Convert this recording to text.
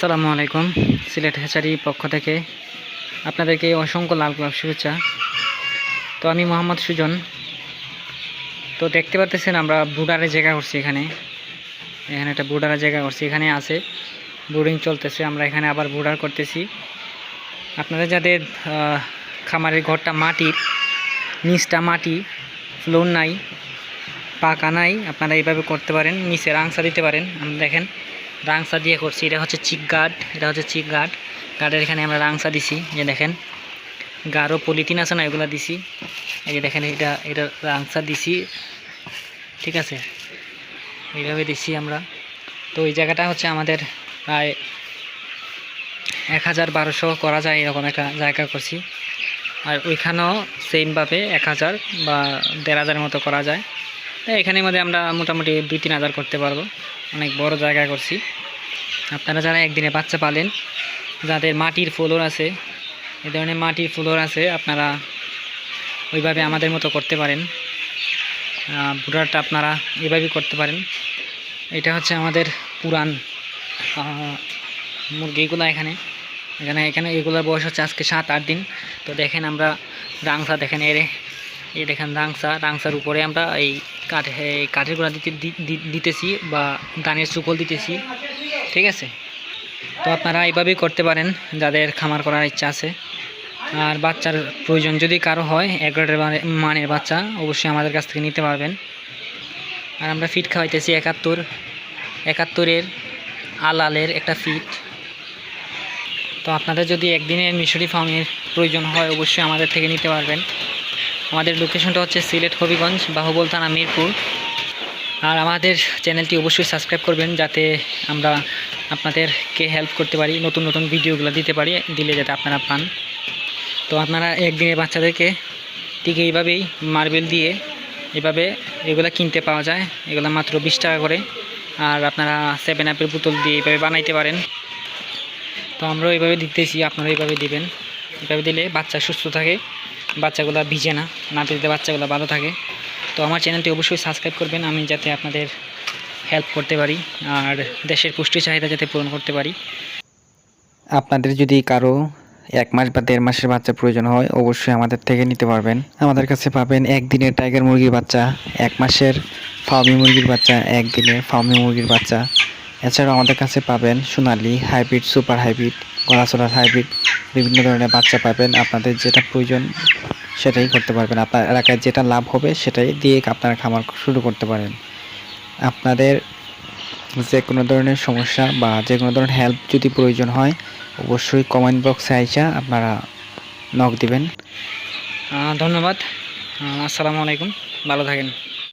আসসালামু আলাইকুম, সিলেট হেচারি পক্ষ থেকে আপনাদেরকে অসংখ্য লাল গোলাপ শুভেচ্ছা। তো আমি মোহাম্মদ সুজন। তো দেখতে পাচ্ছেন আমরা বুডারে জায়গা করছি এখানে। এখানে একটা বুডারে জায়গা করছি, এখানে আছে। বোর্ডিং চলতেছে, আমরা এখানে আবার বুডার করতেছি। আপনাদের যাদের খামারের ঘরটা মাটির নিচটা মাটি, ফ্লোর নাই, পাকা নাই, আপনারা এইভাবে করতে পারেন নিচে রাংসা দিতে পারেন। আমরা দেখেন রাংসা দিয়ে করছি। এটা হচ্ছে চিক গার্ড, এটা হচ্ছে চিক গার্ড। গার্ডের এখানে আমরা রাংসা দিছি যে দেখেন। গাঢ় পলিথিন আছে না, এগুলো দিছি। এই যে দেখেন, এটা এটা রাংসা দিছি। ঠিক আছে? এইভাবে দিছি আমরা। তো এই জায়গাটা হচ্ছে আমাদের প্রায় এক হাজার বারোশো করা যায় এরকম একটা জায়গা করছি। আর ওইখানেও সেমভাবে এক হাজার বা দেড় হাজারের মতো করা যায়। এখানের মধ্যে আমরা মোটামুটি দুই, তিন হাজার করতে পারব। অনেক বড় জায়গা করছি। আপনারা যারা একদিনে বাচ্চা পালেন, যাদের মাটির ফ্লোর আছে এই ধরনের মাটির ফ্লোর আছে, আপনারা ওইভাবে আমাদের মতো করতে পারেন। বুড়াটা আপনারা এভাবেই করতে পারেন। এটা হচ্ছে আমাদের পুরান মুরগিগুলো এখানে। এখানে এখানে এগুলোর বয়স হচ্ছে আজকে সাত, আট দিন। তো দেখেন আমরা রাংসা দেখেন, এরে এই দেখেন রাংসা, রাংসার উপরে আমরা এই কাঠ কাঠের গোড়া দিতে দিতেছি বা ধানের সুকল দিতেছি, ঠিক আছে? তো আপনারা এইভাবেই করতে পারেন, যাদের খামার করার ইচ্ছা আছে। আর বাচ্চার প্রয়োজন যদি কারও হয়, এক গ্রেডের মানে- মানের বাচ্চা, অবশ্যই আমাদের কাছ থেকে নিতে পারবেন। আর আমরা ফিট খাওয়াইতেছি একাত্তর, একাত্তরের আলালের একটা ফিট। তো আপনাদের যদি একদিনের মিশরি ফার্মের প্রয়োজন হয়, অবশ্যই আমাদের থেকে নিতে পারবেন। আমাদের লোকেশনটা হচ্ছে সিলেট হবিগঞ্জ, বাহুবল থানা, মিরপুর। আর আমাদের চ্যানেলটি অবশ্যই সাবস্ক্রাইব করবেন, যাতে আমরা আপনাদেরকে হেল্প করতে পারি, নতুন নতুন ভিডিওগুলো দিতে পারি, দিলে যাতে আপনারা পান। তো আপনারা একদিনে বাচ্চাদেরকে ঠিক এইভাবেই মার্বেল দিয়ে এভাবে এগুলো কিনতে পাওয়া যায়, এগুলো মাত্র বিশ টাকা করে। আর আপনারা সেভেন আপের বোতল দিয়ে এইভাবে বানাইতে পারেন। তো আমরাও এইভাবে দিতেছি আপনারা এইভাবে দিবেন। এভাবে দিলে বাচ্চা সুস্থ থাকে। বাচ্চাগুলো ভিজে না না নাতিতে বাচ্চাগুলো ভালো থাকে। তো আমার চ্যানেলটি অবশ্যই সাবস্ক্রাইব করবেন, আমি যাতে আপনাদের হেল্প করতে পারি, আর দেশের পুষ্টি চাহিদা যাতে পূরণ করতে পারি। আপনাদের যদি কারও এক মাস বা দেড় মাসের বাচ্চা প্রয়োজন হয়, অবশ্যই আমাদের থেকে নিতে পারবেন। আমাদের কাছে পাবেন একদিনের টাইগার মুরগির বাচ্চা, এক মাসের ফার্মি মুরগির বাচ্চা, একদিনের ফার্মি মুরগির বাচ্চা। এছাড়াও আমাদের কাছে পাবেন সোনালি হাইব্রিড সুপার হাইব্রিড গলাচলার হাইব্রিড বিভিন্ন ধরনের বাচ্চা পাবেন, আপনাদের যেটা প্রয়োজন সেটাই করতে পারবেন। আপনার এলাকায় যেটা লাভ হবে সেটাই দিয়ে আপনারা খামার শুরু করতে পারেন। আপনাদের যে কোনো ধরনের সমস্যা বা যে কোনো ধরনের হেল্প যদি প্রয়োজন হয়, অবশ্যই কমেন্ট বক্সে আইসা আপনারা নক দিবেন। ধন্যবাদ। আসসালামু আলাইকুম। ভালো থাকেন।